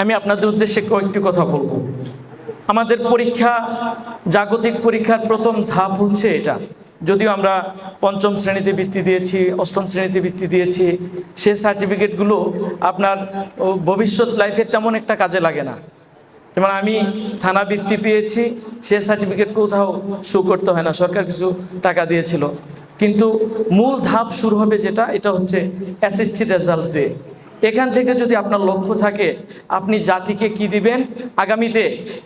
আমি আপনাদের উদ্দেশ্যে কয়েকটি কথা বলব। আমাদের পরীক্ষা, জাগতিক পরীক্ষার প্রথম ধাপ হচ্ছে এটা। যদিও আমরা পঞ্চম শ্রেণীতে বৃত্তি দিয়েছি, অষ্টম শ্রেণীতে বৃত্তি দিয়েছি, সে সার্টিফিকেটগুলো আপনার ভবিষ্যৎ লাইফে তেমন একটা কাজে লাগে না। যেমন আমি থানা বৃত্তি পেয়েছি, সে সার্টিফিকেট কোথাও শো করতে হয় না, সরকার কিছু টাকা দিয়েছিল। কিন্তু মূল ধাপ শুরু হবে যেটা, এটা হচ্ছে এসএসসি রেজাল্ট দিয়ে। এখান থেকে যদি আপনার লক্ষ্য থাকে, আপনি জাতিকে কি দিবেন? আগামীতে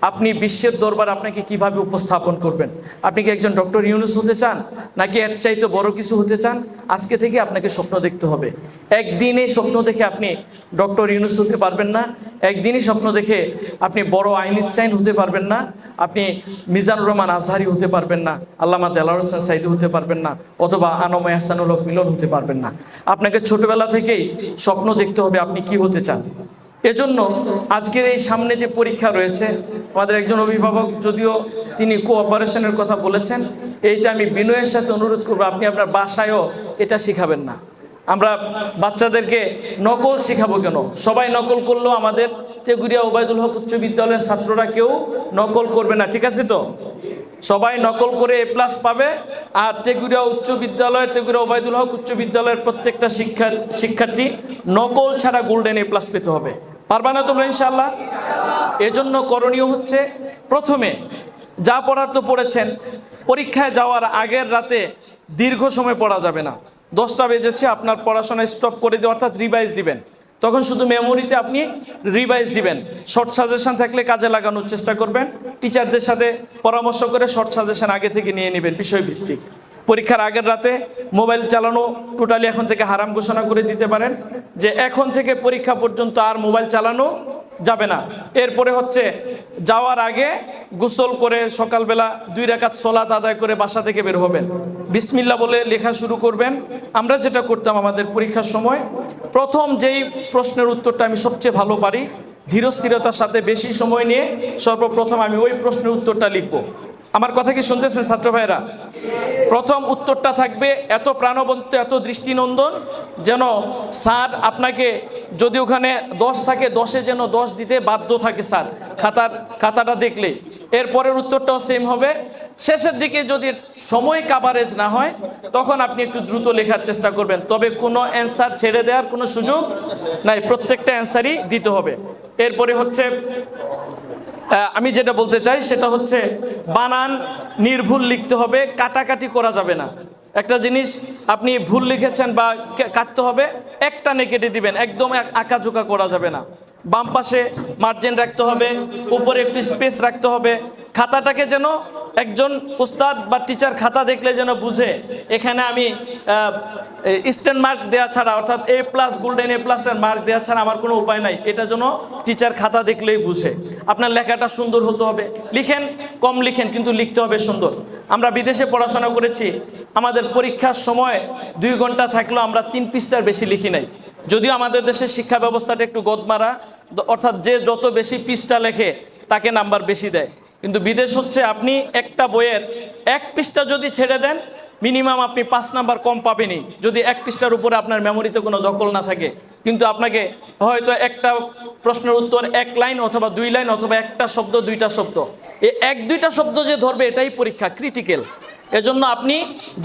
আপনি বিশ্বের দরবার আপনাকে কীভাবে উপস্থাপন করবেন? আপনি কি একজন ডক্টর ইউনুস হতে চান? নাকি এর চাইতে বড় কিছু হতে চান? আজকে থেকে আপনাকে স্বপ্ন দেখতে হবে। একদিনে স্বপ্ন দেখে আপনি ডক্টর ইউনুস হতে পারবেন না। একদিনই স্বপ্ন দেখে আপনি বড় আইনস্টাইন হতে পারবেন না। আপনি মিজানুর রহমান আজহারি হতে পারবেন না। আল্লামা দেলার হোসেন সাইদু হতে পারবেন না। অথবা আনময় হাসানুল হক মিলন হতে পারবেন না। আপনাকে ছোটবেলা থেকেই স্বপ্ন দেখতে হবে, আপনি কি হতে চান? এজন্য আজকের এই সামনে যে পরীক্ষা রয়েছে, আমাদের একজন অভিভাবক যদিও তিনি কোঅপারেশনের কথা বলেছেন, এইটা আমি বিনয়ের সাথে অনুরোধ করব, আপনি আপনার বাসায়ও এটা শিখাবেন না। আমরা বাচ্চাদেরকে নকল শেখাবো কেন? সবাই নকল করলেও আমাদের তেগুরিয়া ওবায়দুল হক উচ্চ বিদ্যালয়ের ছাত্ররা কেউ নকল করবে না, ঠিক আছে তো? সবাই নকল করে এ প্লাস পাবে আর তেগুরিয়া উচ্চ বিদ্যালয় তেগুরিয়া ওবায়দুল হক উচ্চ বিদ্যালয়ের প্রত্যেকটা শিক্ষা শিক্ষার্থী নকল ছাড়া গোল্ডেন এ প্লাস পেতে হবে। পারবা না তোমরা ইনশাল্লাহ এজন্য করণীয় হচ্ছে প্রথমে যা পড়ার তো পড়েছেন, পরীক্ষায় যাওয়ার আগের রাতে দীর্ঘ সময় পড়া যাবে না। দশটা বেজেছে, আপনার পড়াশোনা স্টপ করে দিয়ে অর্থাৎ রিভাইজ দিবেন। তখন শুধু মেমোরিতে আপনি রিভাইজ দিবেন। শর্ট সাজেশন থাকলে কাজে লাগানোর চেষ্টা করবেন। টিচারদের সাথে পরামর্শ করে শর্ট সাজেশন আগে থেকে নিয়ে নেবেন বিষয়ভিত্তিক। পরীক্ষার আগের রাতে মোবাইল চালানো টোটালি এখন থেকে হারাম ঘোষণা করে দিতে পারেন যে এখন থেকে পরীক্ষা পর্যন্ত আর মোবাইল চালানো যাবে না। এরপরে হচ্ছে যাওয়ার আগে গোসল করে সকালবেলা দুই রাকাত সলাত আদায় করে বাসা থেকে বের হবেন। বিসমিল্লা বলে লেখা শুরু করবেন। আমরা যেটা করতাম আমাদের পরীক্ষার সময় প্রথম যেই প্রশ্নের উত্তরটা আমি সবচেয়ে ভালো পারি, ধীরস্থিরতার সাথে বেশি সময় নিয়ে সর্বপ্রথম আমি ওই প্রশ্নের উত্তরটা লিখব। আমার কথা কি শুনতেছেন ছাত্র ভাইরা প্রথম উত্তরটা থাকবে, এত প্রাণবন্ত, এত দৃষ্টিনন্দন যেন স্যার আপনাকে যদি ওখানে দশ থাকে, দশে যেন দশ দিতে বাধ্য থাকে স্যার, খাতার, খাতাটা দেখলে এরপরের উত্তরটাও সেম হবে। শেষের দিকে যদি সময় কাভারেজ না হয়, তখন আপনি একটু দ্রুত লেখার চেষ্টা করবেন। তবে কোনো অ্যান্সার ছেড়ে দেওয়ার কোনো সুযোগ নাই, প্রত্যেকটা অ্যান্সারই দিতে হবে। এরপরে হচ্ছে আমি যেটা বলতে চাই সেটা হচ্ছে, বানান নির্ভুল লিখতে হবে, কাটাকাটি করা যাবে না। একটা জিনিস আপনি ভুল লিখেছেন বা কাটতে হবে, একটা কেটে দিবেন, একদম এক- আঁকাঝোঁকা করা যাবে না। বাম পাশে মার্জিন রাখতে হবে, উপরে একটু স্পেস রাখতে হবে, খাতাটাকে যেন একজন উস্তাদ বা টিচার খাতা দেখলে যেন বুঝে, এখানে আমি স্ট্যান্ড মার্ক দেওয়া ছাড়া, অর্থাৎ এ প্লাস গোল্ডেন এ প্লাসের মার্ক দেওয়া ছাড়া আমার কোনো উপায় নাই। এটা যেন টিচার খাতা দেখলেই বুঝে। আপনার লেখাটা সুন্দর হতে হবে। লিখেন, কম লিখেন, কিন্তু লিখতে হবে সুন্দর। আমরা বিদেশে পড়াশোনা করেছি। আমাদের পরীক্ষার সময় দুই ঘণ্টা থাকলেও আমরা তিন পৃষ্ঠার বেশি লিখি নাই। যদিও আমাদের দেশের শিক্ষা ব্যবস্থাটা একটু গদমারা, অর্থাৎ যে যত বেশি পৃষ্ঠা লেখে, তাকে নাম্বার বেশি দেয়। কিন্তু বিদেশ হচ্ছে আপনি একটা বইয়ের এক পৃষ্ঠা যদি ছেড়ে দেন মিনিমাম আপনি পাঁচ নাম্বার কম পাবেনই। যদি এক পৃষ্ঠার উপরে আপনার মেমোরিতে কোনো দখল না থাকে। কিন্তু আপনাকে হয়তো একটা প্রশ্নের উত্তর এক লাইন অথবা দুই লাইন অথবা একটা শব্দ, দুইটা শব্দ। এই এক, দুইটা শব্দ যে ধরবে, এটাই পরীক্ষা ক্রিটিক্যাল এজন্য আপনি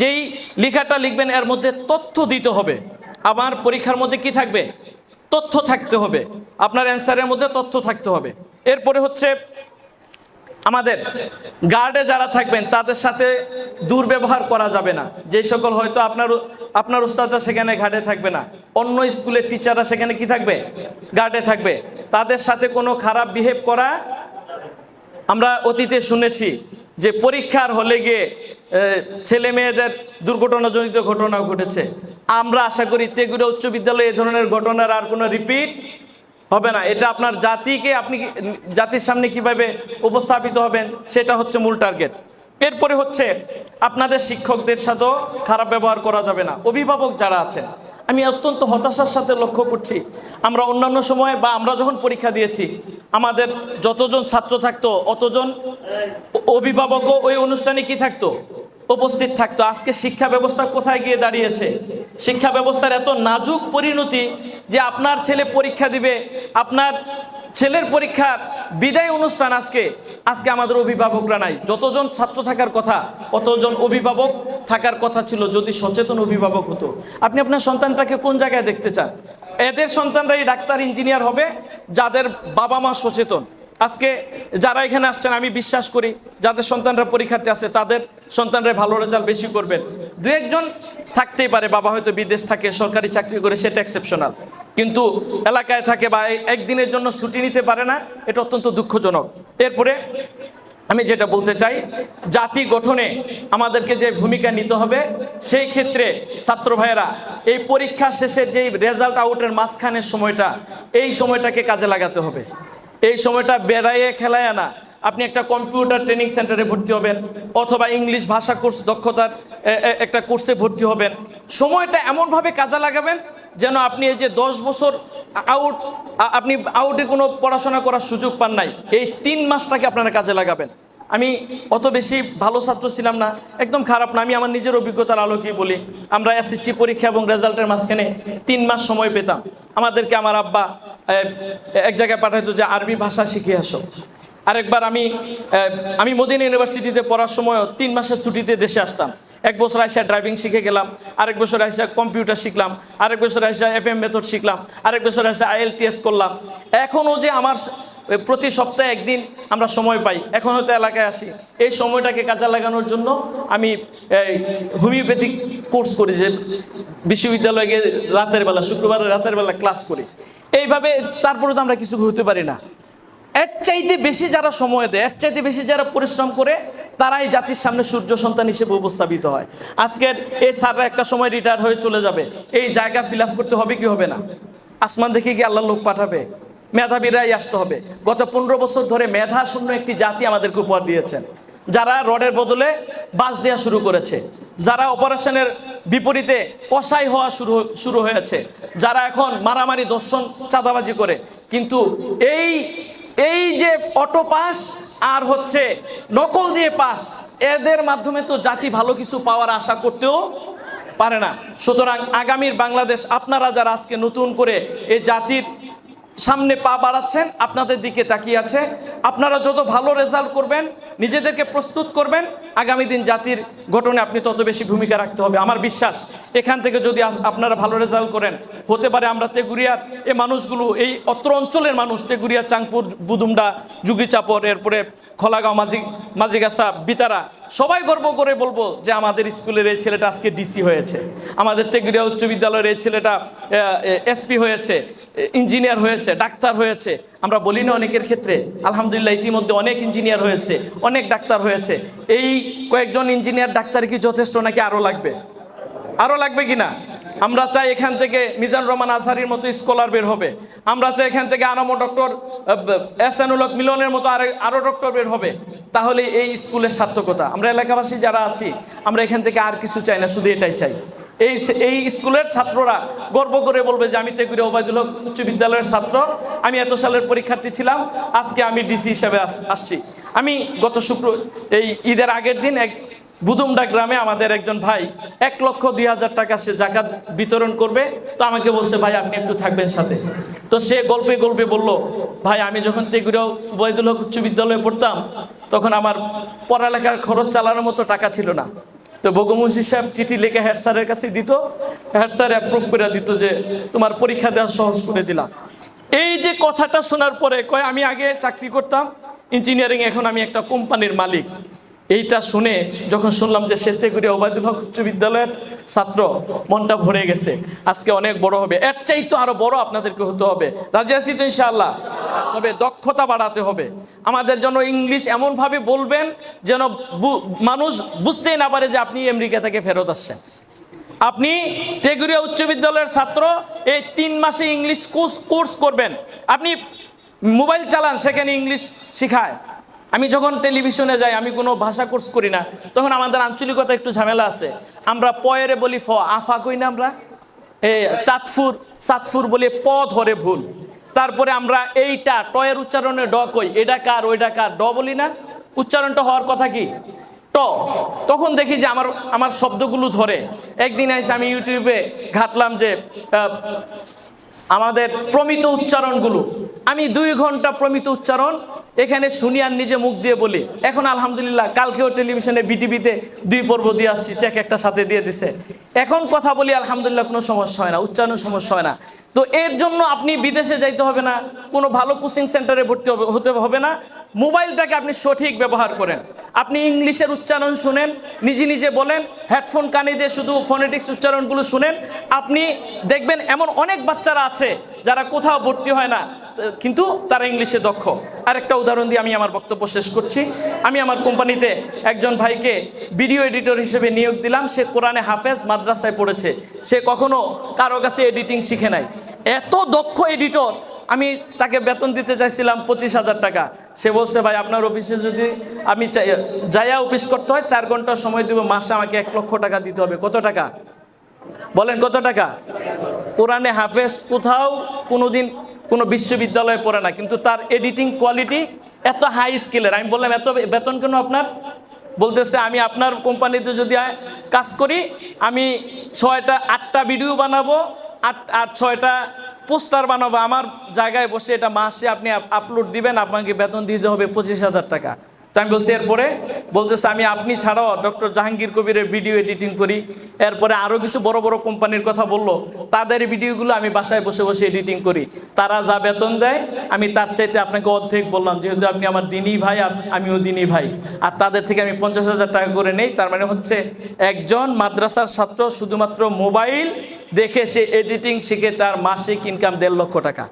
যেই লেখাটা লিখবেন, এর মধ্যে তথ্য দিতে হবে। আমার পরীক্ষার মধ্যে কি থাকবে? তথ্য থাকতে হবে। আপনার অ্যান্সারের মধ্যে তথ্য থাকতে হবে। এরপরে হচ্ছে আমাদের গার্ডে যারা থাকবেন, তাদের সাথে দুর্ব্যবহার করা যাবে না। যে সকল হয়তো আপনার আপনার উস্তাদরা সেখানে গার্ডে থাকবে না। অন্য স্কুলের টিচাররা সেখানে কি থাকবে? গার্ডে থাকবে। তাদের সাথে কোনো খারাপ বিহেভ করা আমরা অতীতে শুনেছি যে পরীক্ষার হলে গিয়ে ছেলে মেয়েদের দুর্ঘটনাজনিত ঘটনা ঘটেছে। আমরা আশা করি তেগুড়া উচ্চ বিদ্যালয়ে এ ধরনের ঘটনার আর কোনো রিপিট হবে না। এটা আপনার জাতিকে আপনি জাতির সামনে কীভাবে উপস্থাপিত হবেন, সেটা হচ্ছে মূল টার্গেট। এরপরে হচ্ছে আপনাদের শিক্ষকদের সাথেও খারাপ ব্যবহার করা যাবে না। অভিভাবক যারা আছেন, আমি অত্যন্ত হতাশার সাথে লক্ষ্য করছি। আমরা অন্যান্য সময়ে বা আমরা যখন পরীক্ষা দিয়েছি, আমাদের যতজন ছাত্র থাকতো, অতজন অভিভাবকও ওই অনুষ্ঠানে কি থাকতো? উপস্থিত থাকতো। আজকে শিক্ষা ব্যবস্থা কোথায় গিয়ে দাঁড়িয়েছে? শিক্ষা ব্যবস্থার এত নাজুক পরিণতি যে আপনার ছেলে পরীক্ষা দিবে, আপনার ছেলের পরীক্ষার বিদায় অনুষ্ঠান আজকে। আজকে আমাদের অভিভাবকরা নাই। যতজন ছাত্র থাকার কথা কতজন অভিভাবক থাকার কথা ছিল যদি সচেতন অভিভাবক হতো। আপনি আপনার সন্তানটাকে কোন জায়গায় দেখতে চান? এদের সন্তানরা এই ডাক্তার, ইঞ্জিনিয়ার হবে, যাদের বাবা মা সচেতন। আজকে যারা এখানে আসছেন, আমি বিশ্বাস করি, যাদের সন্তানরা পরীক্ষার্থী আছে, তাদের সন্তানরা ভালো রেজাল্ট বেশি করবেন। দু একজন থাকতেই পারে, বাবা হয়তো বিদেশ থাকে, সরকারি চাকরি করে, সেটা এক্সেপশনাল কিন্তু এলাকায় থাকে বা একদিনের জন্য ছুটি নিতে পারে না, এটা অত্যন্ত দুঃখজনক। এরপরে আমি যেটা বলতে চাই, জাতি গঠনে আমাদেরকে যে ভূমিকা নিতে হবে, সেই ক্ষেত্রে ছাত্র ভাইয়েরা, এই পরীক্ষা শেষের যেই রেজাল্ট আউটের মাঝখানের সময়টা, এই সময়টাকে কাজে লাগাতে হবে। এই সময়টা বেড়াইয়ে খেলায় না আপনি একটা কম্পিউটার ট্রেনিং সেন্টারে ভর্তি হবেন, অথবা ইংলিশ ভাষা কোর্স দক্ষতার একটা কোর্সে ভর্তি হবেন। সময়টা এমনভাবে কাজে লাগাবেন যেন আপনি এই যে দশ বছর আউট আপনি আউটে কোনো পড়াশোনা করার সুযোগ পান নাই, এই তিন মাসটাকে আপনারা কাজে লাগাবেন। আমি অত বেশি ভালো ছাত্র ছিলাম না, একদম খারাপ না, আমি আমার নিজের অভিজ্ঞতার আলোকেই বলি। আমরা এসএসসি পরীক্ষা এবং রেজাল্টের মাঝখানে তিন মাস সময় পেতাম। আমাদেরকে আমার আব্বা এক জায়গায় পাঠাইতো যে, আরবি ভাষা শিখে আসো। আরেকবার আমি আমি মদিনা ইউনিভার্সিটিতে পড়ার সময় তিন মাসের ছুটিতে দেশে আসতাম। এক বছর আইসা ড্রাইভিং শিখে গেলাম, আরেক বছর আইসা কম্পিউটার শিখলাম, আরেক বছর আইসা এফ এম মেথড শিখলাম, আরেক বছর আইসা আইএলটিএস করলাম। এখনও যে আমার প্রতি সপ্তাহে একদিন আমরা সময় পাই এখন হয়তো এলাকায় আসি। এই সময়টাকে কাজে লাগানোর জন্য আমি হোমিওপ্যাথিক কোর্স করি যে বিশ্ববিদ্যালয়ে গিয়ে রাতের বেলা, শুক্রবারের রাতের বেলা ক্লাস করি। এইভাবে তারপরে তো আমরা কিছু হতে পারি না। এর চাইতে বেশি যারা সময় দেয়, এর চাইতে বেশি যারা পরিশ্রম করে, তারাই জাতির সামনে সূর্য সন্তান হিসেবে উপস্থাপিত হয়। আজকের এই স্যাররা একটা সময় রিটায়ার হয়ে চলে যাবে। এই জায়গা ফিল করতে হবে কি হবে না? আসমান দেখে কি আল্লাহ লোক পাঠাবে? মেধাবীরাই আসতে হবে। গত পনেরো বছর ধরে মেধা শূন্য একটি জাতি আমাদেরকে উপহার দিয়েছেন। যারা রডের বদলে বাস দেওয়া শুরু করেছে, যারা অপারেশনের বিপরীতে কষাই হওয়া শুরু শুরু হয়েছে, যারা এখন মারামারি দর্শন চাঁদাবাজি করে। কিন্তু এই এই যে অটো পাস আর হচ্ছে নকল দিয়ে পাস এদের মাধ্যমে তো জাতি ভালো কিছু পাওয়ার আশা করতেও পারে না। সুতরাং আগামীর বাংলাদেশ, আপনারা যারা আজকে নতুন করে এই জাতির সামনে পা বাড়াচ্ছেন, আপনাদের দিকে তাকিয়ে আছে। আপনারা যত ভালো রেজাল্ট করবেন, নিজেদেরকে প্রস্তুত করবেন, আগামী দিন জাতির গঠনে আপনি তত বেশি ভূমিকা রাখতে হবে। আমার বিশ্বাস, এখান থেকে যদি আপনারা ভালো রেজাল্ট করেন, হতে পারে আমরা তেগুরিয়ার এই মানুষগুলো, এই অত্র অঞ্চলের মানুষ তেগুরিয়া চাংপুর বুদুমডা, জুগিচাপর, এরপরে খোলাগাঁও, মাঝি, মাঝিগাছা, বিতারা, সবাই গর্ব করে বলব যে আমাদের স্কুলের এই ছেলেটা আজকে ডিসি হয়েছে। আমাদের তেগুরিয়া উচ্চ বিদ্যালয়ের এই ছেলেটা এসপি হয়েছে। ইঞ্জিনিয়ার হয়েছে, ডাক্তার হয়েছে। আমরা বলি না অনেকের ক্ষেত্রে, আলহামদুলিল্লাহ ইতিমধ্যে অনেক ইঞ্জিনিয়ার হয়েছে, অনেক ডাক্তার হয়েছে। এই কয়েকজন ইঞ্জিনিয়ার ডাক্তার কি যথেষ্ট নাকি আরও লাগবে? আরও লাগবে কি না আমরা চাই এখান থেকে মিজান রহমান আজহারির মতো স্কলার বের হবে। আমরা চাই এখান থেকে আনামো ডক্টর এসানুল মিলনের মতো আরও, আরও ডক্টর বের হবে। তাহলে এই স্কুলের সার্থকতা। আমরা এলাকাবাসী যারা আছি, আমরা এখান থেকে আর কিছু চাই না, শুধু এটাই চাই। এই এই স্কুলের ছাত্ররা গর্ব করে বলবে যে আমি তেগুরে ওবায়দুল হক উচ্চ বিদ্যালয়ের ছাত্র। আমি এত সালের পরীক্ষার্থী ছিলাম, আজকে আমি ডিসি হিসেবে আস- আসছি। আমি গত শুক্র এই ঈদের আগের দিন এক বুদুমডা গ্রামে আমাদের একজন ভাই এক লক্ষ দুই হাজার টাকা সে জাকাত বিতরণ করবে। তো আমাকে বলছে, ভাই, আপনি একটু থাকবেন সাথে। তো সে গল্পে গল্পে বলল, ভাই, আমি যখন তেগুড়াও বৈদুল হক উচ্চ বিদ্যালয়ে পড়তাম, তখন আমার পড়ালেখার খরচ চালানোর মতো টাকা ছিল না। তো বগমুন্সি সাহেব চিঠি লিখে হেড স্যারের কাছে দিত, হেড স্যার অ্যাপ্রুভ করে দিত যে তোমার পরীক্ষা দেওয়া সহজ করে দিলাম। এই যে কথাটা শোনার পরে কয়, আমি আগে চাকরি করতাম ইঞ্জিনিয়ারিং এখন আমি একটা কোম্পানির মালিক। এইটা শুনে যখন শুনলাম যে সেতেগুড়ি ওবায়দুল হক উচ্চ বিদ্যালয়ের ছাত্র, মনটা ভরে গেছে। আজকে অনেক বড় হবে। এর চাই তো আরও বড় আপনাদেরকে হতে হবে। রাজি আছি তো ইনশাআল্লাহ? তবে দক্ষতা বাড়াতে হবে। আমাদের জন্য ইংলিশ এমনভাবে বলবেন যেন মানুষ বুঝতেই না পারে যে আপনি আমেরিকা থেকে ফেরত আসছেন। আপনি তেগুরিয়া উচ্চ বিদ্যালয়ের ছাত্র, এই তিন মাসে ইংলিশ কোর্স কোর্স করবেন। আপনি মোবাইল চালান, সেখানে ইংলিশ শিখায়। আমি যখন টেলিভিশনে যাই, আমি কোনো ভাষা কোর্স করি না, তখন আমাদের আঞ্চলিকতা একটু ঝামেলা আছে। আমরা পয়েরে বলি ফ আফা কই না আমরা? এ, চাঁদফুর চাঁদফুর বলি প ধরে ভুল। তারপরে আমরা এইটা, টয়ের উচ্চারণে ড কই, এটা কার, ওইটা কার, ড বলি না? উচ্চারণটা হওয়ার কথা কি? ট। তখন দেখি যে আমার আমার শব্দগুলো ধরে। একদিন এসে আমি ইউটিউবে ঘাটলাম যে আমাদের প্রমিত উচ্চারণগুলো। আমি দুই ঘণ্টা প্রমিত উচ্চারণ এখানে শুনি আর নিজে মুখ দিয়ে বলি, এখন আলহামদুলিল্লাহ, কালকেও টেলিভিশনে বিটিভিতে দুই পর্ব দিয়ে আসছি চেক একটা সাথে দিয়ে দিছে। এখন কথা বলি, আলহামদুলিল্লাহ, কোনো সমস্যা হয় না উচ্চারণ সমস্যা হয় না। তো এর জন্য আপনি বিদেশে যাইতে হবে না, কোনো ভালো কোচিং সেন্টারে ভর্তি হতে হবে না। মোবাইলটাকে আপনি সঠিক ব্যবহার করেন। আপনি ইংলিশের উচ্চারণ শুনেন, নিজে নিজে বলেন, হেডফোন কানে দিয়ে শুধু ফোনেটিক্স উচ্চারণগুলো শুনেন। আপনি দেখবেন এমন অনেক বাচ্চারা আছে যারা কোথাও ভর্তি হয় না কিন্তু তারা ইংলিশে দক্ষ। আরেকটা উদাহরণ দিয়ে আমি আমার বক্তব্য শেষ করছি। আমি আমার কোম্পানিতে একজন ভাইকে ভিডিও এডিটর হিসেবে নিয়োগ দিলাম। সে কোরআনে হাফেজ, মাদ্রাসায় পড়েছে। সে কখনো কারও কাছে এডিটিং শিখে নাই। এত দক্ষ এডিটর, আমি তাকে বেতন দিতে চাইছিলাম পঁচিশ হাজার টাকা। সে বলছে, ভাই, আপনার অফিসে যদি আমি যাইয়া অফিস করতে হয়, চার ঘণ্টা সময় দেবো, মাসে আমাকে এক লক্ষ টাকা দিতে হবে। কত টাকা? বলেন কত টাকা? কোরআনে হাফেজ কোথাও কোনোদিন কোনো বিশ্ববিদ্যালয়ে পড়ে না, কিন্তু তার এডিটিং কোয়ালিটি এত হাই স্কিলের আমি বললাম, এত বেতন কেন আপনার? বলতেছে, আমি আপনার কোম্পানিতে যদি কাজ করি, আমি ছয়টা, আটটা ভিডিও বানাবো, আট, আর ছয়টা পোস্টার বানাবো। আমার জায়গায় বসে এটা মাসে আপনি আপলোড দিবেন, আপনাকে বেতন দিতে হবে পঁচিশ হাজার টাকা। তো আমি বলছি এরপরে বলতেছে, আমি আপনি ছাড়াও ডক্টর জাহাঙ্গীর কবিরের ভিডিও এডিটিং করি। এরপরে আরও কিছু বড় বড় কোম্পানির কথা বলল। তাদের ভিডিওগুলো আমি বাসায় বসে বসে এডিটিং করি। তারা যা বেতন দেয়, আমি তার চাইতে আপনাকে অর্ধেক বললাম। যেহেতু আপনি আমার দিনই ভাই আমিও দিনই ভাই। আর তাদের থেকে আমি পঞ্চাশ হাজার টাকা করে নেই। তার মানে হচ্ছে একজন মাদ্রাসার ছাত্র শুধুমাত্র মোবাইল দেখে সে এডিটিং শিখে তার মাসিক ইনকাম দেড় লক্ষ টাকা।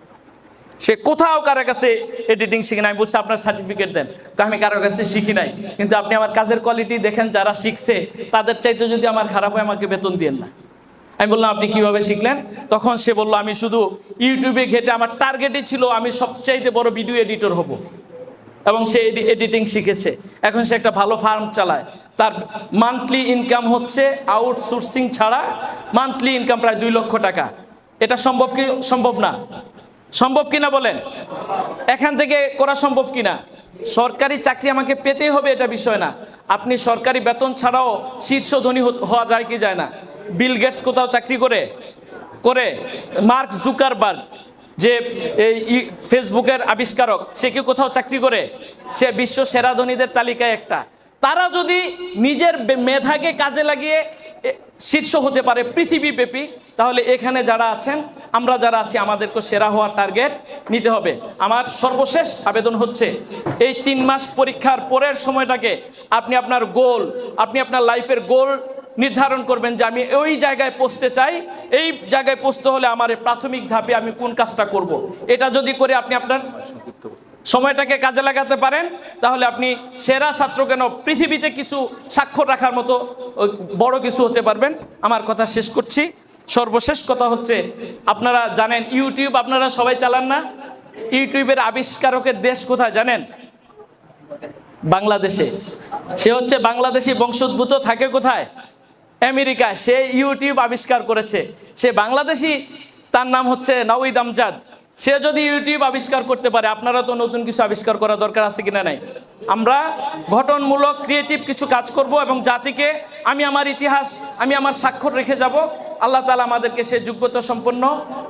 সে কোথাও কারও কাছে এডিটিং শিখে নাই। বলছে, আপনার সার্টিফিকেট দেন। তো আমি কারও কাছে শিখি নাই। কিন্তু আপনি আমার কাজের কোয়ালিটি দেখেন, যারা শিখছে, তাদের চাইতে যদি আমার খারাপ হয়, আমাকে বেতন দিয়েন না। আমি বললাম, আপনি কীভাবে শিখলেন? তখন সে বলল, আমি শুধু ইউটিউবে ঘেটে আমার টার্গেটই ছিল, আমি সবচাইতে বড় ভিডিও এডিটর হব। এবং সে এডিটিং শিখেছে। এখন সে একটা ভালো ফার্ম চালায়। তার মান্থলি ইনকাম হচ্ছে আউটসোর্সিং ছাড়া মান্থলি ইনকাম প্রায় দুই লক্ষ টাকা। এটা সম্ভব কি সম্ভব না? সম্ভব কিনা বলেন? এখান থেকে করা সম্ভব কিনা? সরকারি চাকরি আমাকে পেতেই হবে এটা বিষয় না। আপনি সরকারি বেতন ছাড়াও শীর্ষ ধনী হওয়া যায় কি যায় না? বিল গেটস কোথাও চাকরি করে? করে? মার্ক জুকারবার্গ, যে এই ফেসবুকের আবিষ্কারক, সে কি কোথাও চাকরি করে? সে বিশ্ব সেরা ধনীদের তালিকায় একটা। তারা যদি নিজের মেধাকে কাজে লাগিয়ে শীর্ষ হতে পারে পৃথিবীব্যাপী তাহলে এখানে যারা আছেন, আমরা যারা আছি, আমাদেরকে সেরা হওয়ার টার্গেট নিতে হবে। আমার সর্বশেষ আবেদন হচ্ছে, এই তিন মাস পরীক্ষার পরের সময়টাকে আপনি আপনার গোল আপনি আপনার লাইফের গোল নির্ধারণ করবেন যে আমি ওই জায়গায় পৌঁছতে চাই, এই জায়গায় পৌঁছতে হলে আমার প্রাথমিক ধাপে আমি কোন কাজটা করব। এটা যদি করে আপনি আপনার সময়টাকে কাজে লাগাতে পারেন, তাহলে আপনি সেরা ছাত্র কেন পৃথিবীতে কিছু স্বাক্ষর রাখার মতো বড় কিছু হতে পারবেন। আমার কথা শেষ করছি। সর্বশেষ কথা হচ্ছে, আপনারা জানেন ইউটিউব আপনারা সবাই চালান না? ইউটিউবের আবিষ্কারকের দেশ কোথায় জানেন? বাংলাদেশে। সে হচ্ছে বাংলাদেশি বংশোদ্ভূত থাকে কোথায়? আমেরিকা সে ইউটিউব আবিষ্কার করেছে। সে বাংলাদেশি, তার নাম হচ্ছে নওয়িদ আমজাদ। সে যদি ইউটিউব আবিষ্কার করতে পারে আপনারা তো নতুন কিছু আবিষ্কার করা দরকার আছে কিনা নাই? আমরা গঠনমূলক ক্রিয়েটিভ কিছু কাজ করব এবং জাতিকে আমি আমার ইতিহাস, আমি আমার স্বাক্ষর রেখে যাব। আল্লাহ তালা আমাদেরকে সে যোগ্যতা সম্পন্ন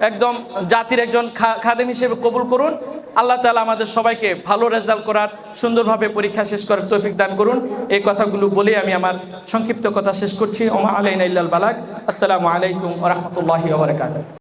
একদম জাতির একজন খাদেম হিসেবে কবুল করুন। আল্লাহ তালা আমাদের সবাইকে ভালো রেজাল্ট করার সুন্দরভাবে পরীক্ষা শেষ করার তৌফিক দান করুন। এই কথাগুলো বলে আমি আমার সংক্ষিপ্ত কথা শেষ করছি। ওমা আলাইন ইল্লাল বালাক আসসালামু আলাইকুম রহমতুল্লাহি